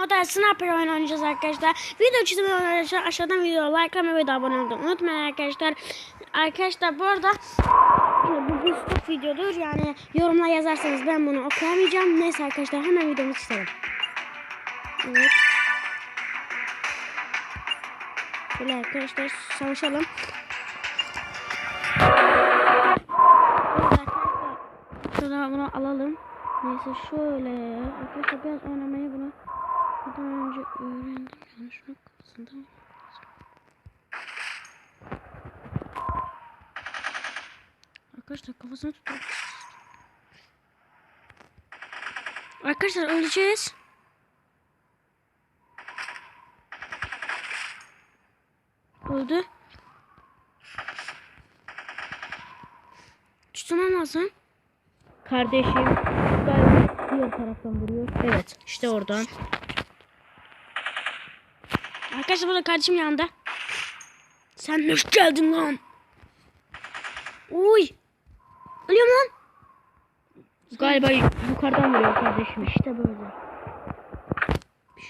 Modern Sniper oyun oynayacağız arkadaşlar. Video çizimi arkadaşlar aşağıdan video like ve abone olmayı unutmayın arkadaşlar. Arkadaşlar bu arada bu stop videodur. Yani yorumla yazarsanız ben bunu okuyamayacağım. Neyse arkadaşlar hemen videomuzu istedim. Evet. Böyle arkadaşlar savaşalım. Şöyle bunu alalım. Neyse şöyle. Arkadaşlar biraz oynamayı bunu daha önce öğrendim. Yanlışlık aslında. Arkadaşlar kafasını tutun. Arkadaşlar öleceğiz. Öldü. Tutmam lazım. Kardeşim galiba diğer taraftan vuruyor. Evet işte oradan. Arkadaşlar burada kardeşim yanında. Sen ne geldin lan? Uy. Ölüyorum lan. Galiba yukarıdan vuruyor kardeşim. İşte böyle.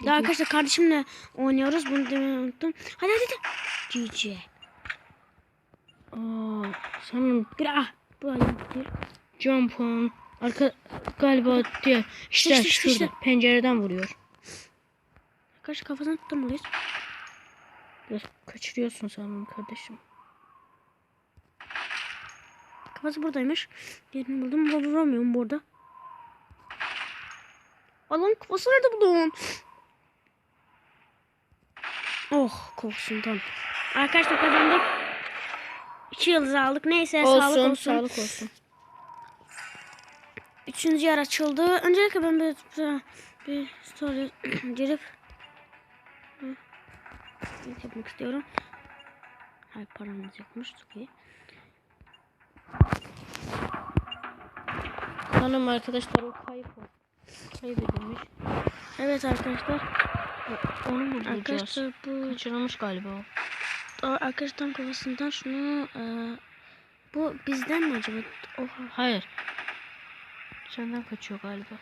Daha arkadaşlar kardeşimle oynuyoruz. Bunu demeyi unuttum. Hadi hadi hadi. GG. Aa, sanırım Bir ah. Bu bir. jump on. Arka galiba diğer işte, işte, işte, şurada işte. pencereden vuruyor. Arkadaşlar kafasını tutmalıyız. Biraz kaçırıyorsun sanırım kardeşim. Kafası buradaymış. Yerini buldum. Vuramıyorum burada. Allah'ım kafası nerede bunun? Oh kokusundan. Arkadaşlar kazandık. İki yıldız aldık. Neyse sağlık Olsun, olsun. sağlık olsun. Üçüncü yer açıldı. Öncelikle ben bir, bir, story girip. Yapmak istiyorum. Hayır paramız yokmuş. Çok iyi. Sanırım arkadaşlar o kayıp o. Kaybedilmiş. Evet arkadaşlar. Onu mu bulacağız? Arkadaşlar bu Kaçırılmış galiba o. arkadaştan kafasından şunu e, bu bizden mi acaba? Oha. Hayır. Senden kaçıyor galiba.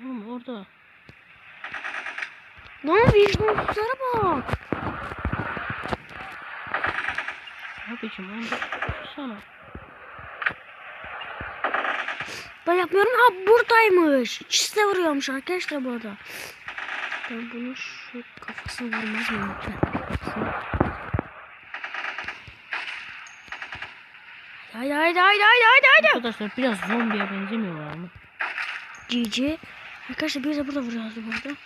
Oğlum orada. Lan vicdansızlara bak. Abicim orada sana. Ben yapmıyorum. Ha buradaymış. De vuruyormuş arkadaşlar bu arada. Ben bunu şu kafasına vurmaz mıyım? Kafasına. Haydi haydi haydi haydi haydi haydi. Arkadaşlar biraz zombiye benzemiyorlar mı? GG. Arkadaşlar bir de burada vuruyoruz bu arada.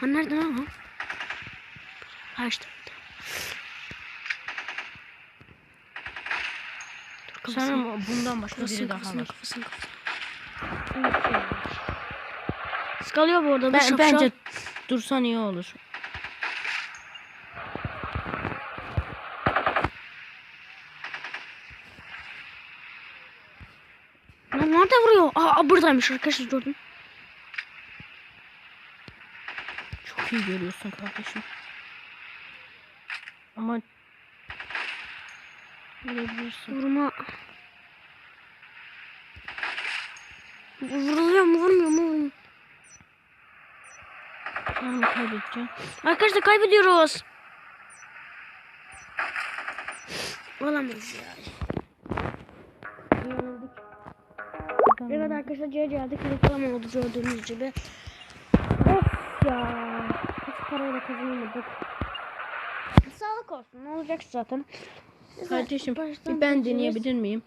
Ha nerede lan o? Kafasını- Sanırım bundan başka Kafasını biri daha kafasını var. kafasını kafasını. Sıkalıyor bu arada. bu Ben, şapşal. bence dursan iyi olur. Lan nerede vuruyor? Aa buradaymış arkadaşlar gördüm. Çok iyi görüyorsun kardeşim. Ama Vurabilirsin. Vurma. Vuruluyor mu vurmuyor mu? Sanırım kaybedeceğim. Arkadaşlar kaybediyoruz. Olamaz ya. Yenildik. Evet arkadaşlar CC aldık. Reklam oldu gördüğünüz gibi. Of ya. Parayla kazanamadık. Sağlık olsun. Ne olacak zaten. Kardeşim bir ben deneyebilir miyim?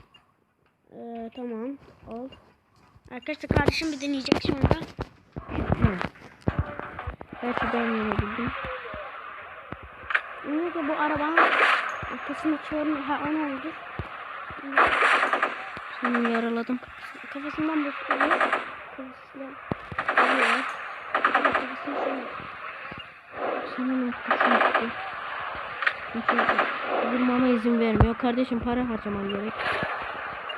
Ee, tamam. Al. Arkadaşlar kardeşim bir deneyecek şimdi. Hı. Belki ben yenebildim. Neyse bu arabanın arkasında çorun ha o ne oldu? Seni yaraladım. Kafasından bakıyor. Kafasından vuruyor. Kafasını Sanırım kuşum gitti. Çünkü vurmama izin vermiyor. Kardeşim para harcaman gerek.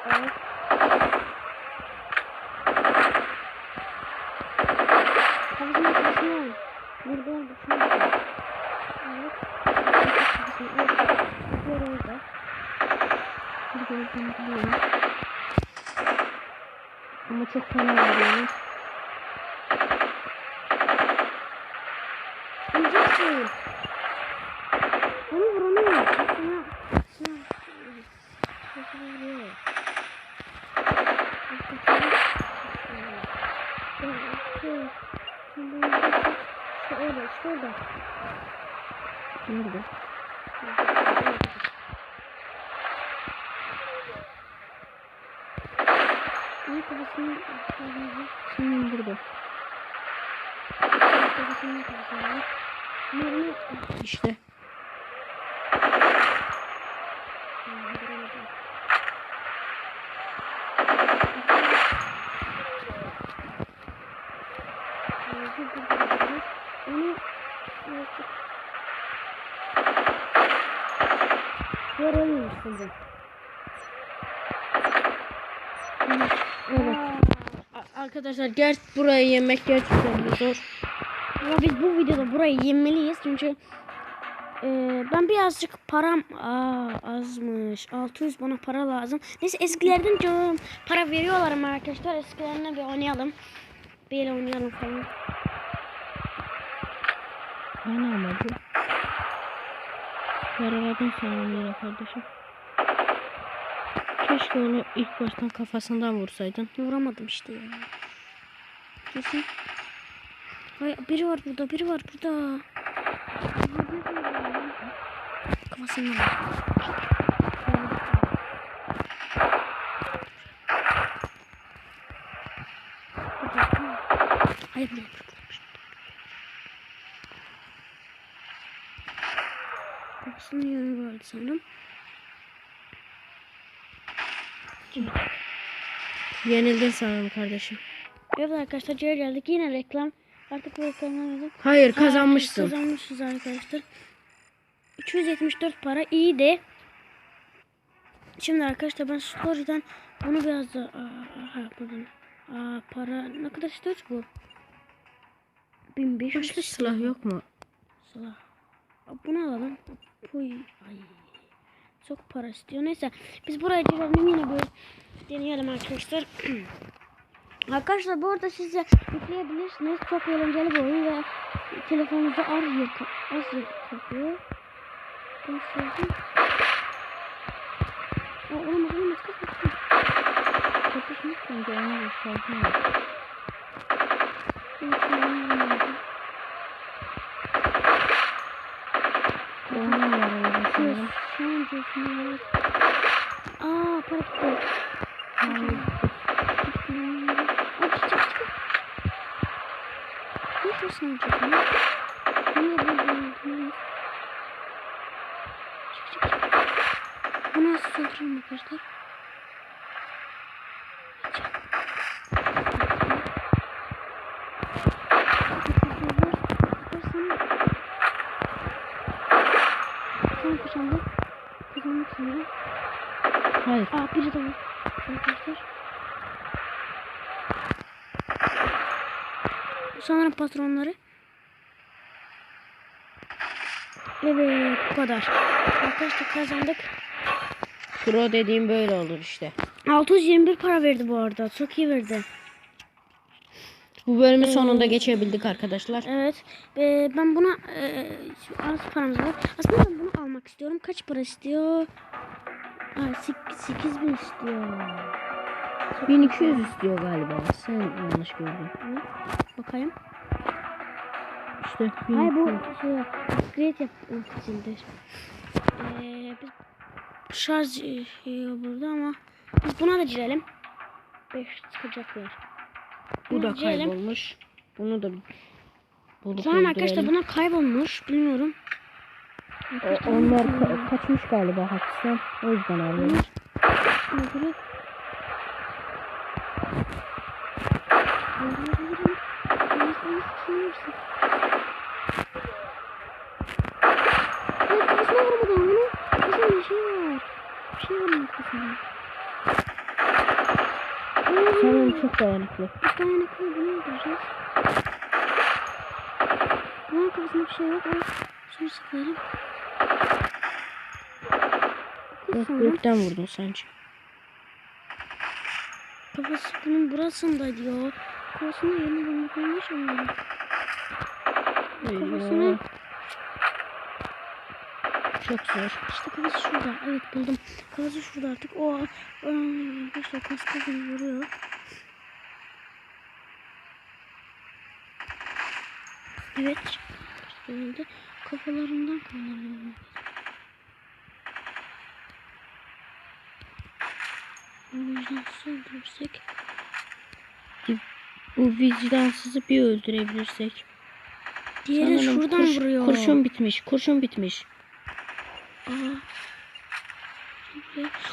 Evet. Kafasına kafasına vur. Burada oldu. Şunu Evet. Diğer orada. Gördüm biliyorum. Ama çok fena vuruyor. Öleceksin. Onu vuramıyor. Sana, sana, sana vuruyor. İşte öyle, işte öyle. Nerede? Onun kafasını Senin burada. kafasını kafasını İşte. Göremiyorsun bu. Evet. Arkadaşlar ger burayı yemek gerçekten zor. Ama biz bu videoda burayı yemeliyiz çünkü e, ben birazcık param aa, azmış. 600 bana para lazım. Neyse eskilerden canım para veriyorlar ama arkadaşlar eskilerine bir oynayalım. Bir oynayalım falan. Bana ama bu. Yaraladın sen yere kardeşim. Keşke onu ilk baştan kafasından vursaydın. Vuramadım işte ya. Kesin. Hay biri var burada, biri var burada. Kafasını vur. Hayır, hayır. Yönü vardı sanırım. Yenildin sanırım kardeşim. Evet arkadaşlar geri geldik. Yine reklam. Artık bu reklamları Hayır kazanmışsın. Kazanmışız arkadaşlar. 374 para iyiydi. Şimdi arkadaşlar ben story'den bunu biraz da aha, buradan. Aa, para ne kadar ki bu? 1500 Başka silah yok mu? silah. Bunu alalım. Puy. Ay. Çok para istiyor. Neyse biz buraya girelim yine böyle deneyelim arkadaşlar. arkadaşlar bu arada siz de yükleyebilirsiniz. Çok eğlenceli bir oyun ve telefonunuza az yak az yakıyor. Ben sevdim. Aa, olamaz olamaz kız kız kız. Çatışmış bence onu gösterdim. Evet, olamaz. Onu yaraladım sanırım. Şu an diyorsun, evet. Aa para gitti. Hayır. Hadi çık çık. Ne yapıyorsun çocuğum? Niye buldun? Niye? Çık çık çık. Bu nasıl saldırıyor arkadaşlar? Çık. Sen kuşandı. Kazanmak sanırım. Hayır. Aa biri de var. Arkadaşlar. Sanırım patronları. Evet bu kadar. Arkadaşlar kazandık. Pro dediğim böyle olur işte. 621 para verdi bu arada. Çok iyi verdi. Bu bölümün sonunda geçebildik arkadaşlar. Evet. Ee, ben buna e, az paramız var. Aslında ben bunu almak istiyorum. Kaç para istiyor? Aa, 8000 istiyor. 1200 istiyor galiba. Sen yanlış gördün. Bakayım. İşte Hayır bu 1200. şey upgrade yapmak içindir. Ee, biz şarj e, burada ama biz buna da girelim. 5 çıkacaklar. Bu da girelim. kaybolmuş. Bunu da bulup Tamam arkadaşlar buna kaybolmuş. Bilmiyorum. O- onlar ka- kaçmış galiba hapisten. O yüzden kafasında. Sanırım çok dayanıklı. Dayanıklı bunu öldüreceğiz. Bunun kafasında bir şey yok. O şunu sıkıyorum. Yok gökten vurdun sence. Kafası bunun burasındaydı ya. Kafasını yerine bulmak olmuş ama. Kafasını Eyvah. Çok zor. işte kafası şurada. Evet buldum. Kafası şurada artık. O arkadaşlar kaskı beni vuruyor. Evet. Öldü. Kafalarından kafalarından. O yüzden öldürürsek. Bu vicdansızı bir öldürebilirsek. Diğeri Sanırım şuradan kurş- vuruyor. Kurşun bitmiş. Kurşun bitmiş. Aa.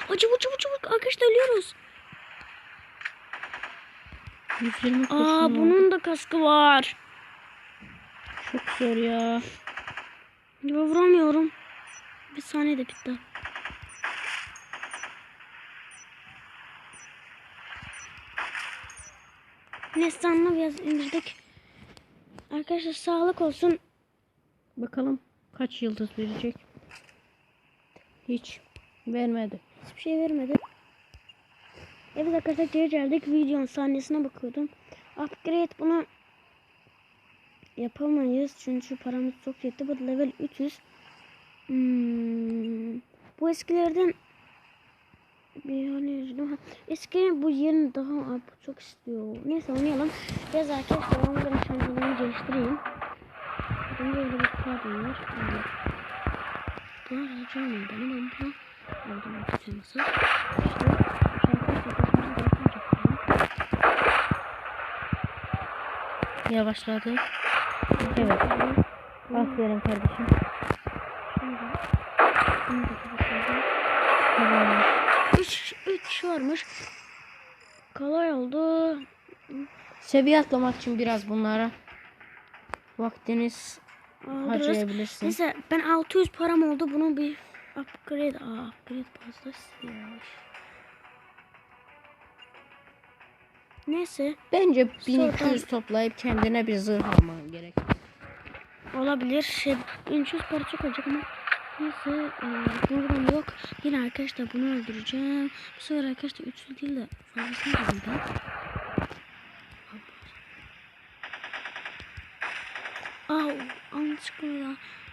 Aa, çabuk çabuk çabuk arkadaşlar ölüyoruz. 120 kurşun Aa bunun da kaskı var. Çok zor ya. Ya vuramıyorum. Bir saniye de bitti. Neyse anla biraz indirdik. Arkadaşlar sağlık olsun. Bakalım kaç yıldız verecek. Hiç vermedi. Hiçbir şey vermedi. Evet arkadaşlar geri geldik. Videonun sahnesine bakıyordum. Upgrade bunu yapamayız. Çünkü paramız çok yetti. Bu level 300. Hmm, bu eskilerden bir hani Eski bu yerini daha Aa, bu çok istiyor. Neyse oynayalım. Biraz arkadaşlar onu da şanslarımı geliştireyim. Böyle bir kağıdım var. Evet. Bu arada canım benim ben bunu aldım açıkçası. Yavaşladı. Evet. Aferin kardeşim. Tamam. 3 3 varmış. Kolay oldu. Seviye atlamak için biraz bunlara vaktiniz harcayabilirsin. Neyse ben 600 param oldu. Bunun bir upgrade. Aa upgrade fazla istiyor. Neyse Bence Sonra- 1200 toplayıp kendine bir zırh alman gerek. Olabilir. Şey 300 para çok olacak ama neyse e, buradan yok. Yine arkadaşlar bunu öldüreceğim. Bu sefer arkadaşlar 300 değil de fazlasını ben. Aa.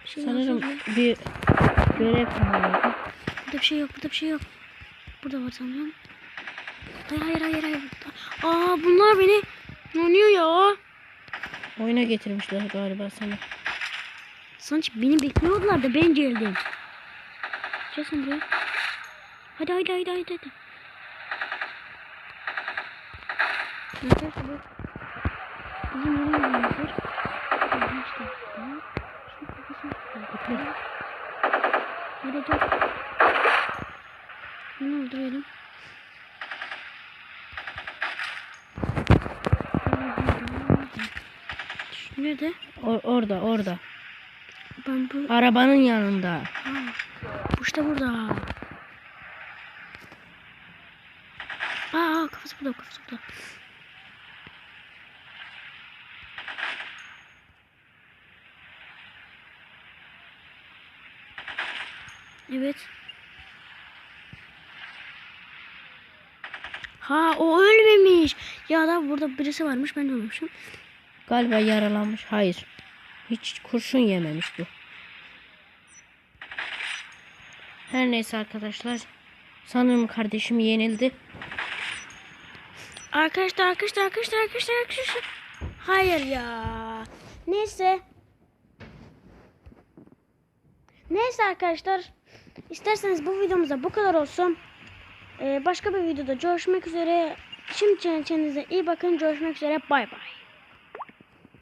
Bir şey Sanırım bir görev tamamladı. Burada bir şey yok, burada bir şey yok. Burada var sanırım. Hayır, hayır, hayır, hayır. Aa, bunlar beni oynuyor ya. Oyuna getirmişler galiba seni. Sanki beni bekliyordular da ben geldim. Gel sen buraya. Hadi, hadi, hadi, hadi. hadi. Arkadaşlar bu bizim yeni oyunumuzdur. İşte burada. Şunun kafasını tutalım. Hadi gel. Bunu öldürelim. Nerede? O- orada orada. Ben bu... Arabanın yanında. Ha, bu işte burada. Aa, aa kafası burada, kafası burada. Evet. Ha o ölmemiş. Ya da burada birisi varmış ben ölmüşüm. Galiba yaralanmış. Hayır. Hiç kurşun yememiş bu. Her neyse arkadaşlar. Sanırım kardeşim yenildi. Arkadaşlar arkadaşlar arkadaşlar arkadaşlar arkadaşlar. Hayır ya. Neyse. Neyse arkadaşlar. İsterseniz bu videomuzda bu kadar olsun. Ee, başka bir videoda görüşmek üzere. Şimdi kendinize iyi bakın. Görüşmek üzere. Bay bay.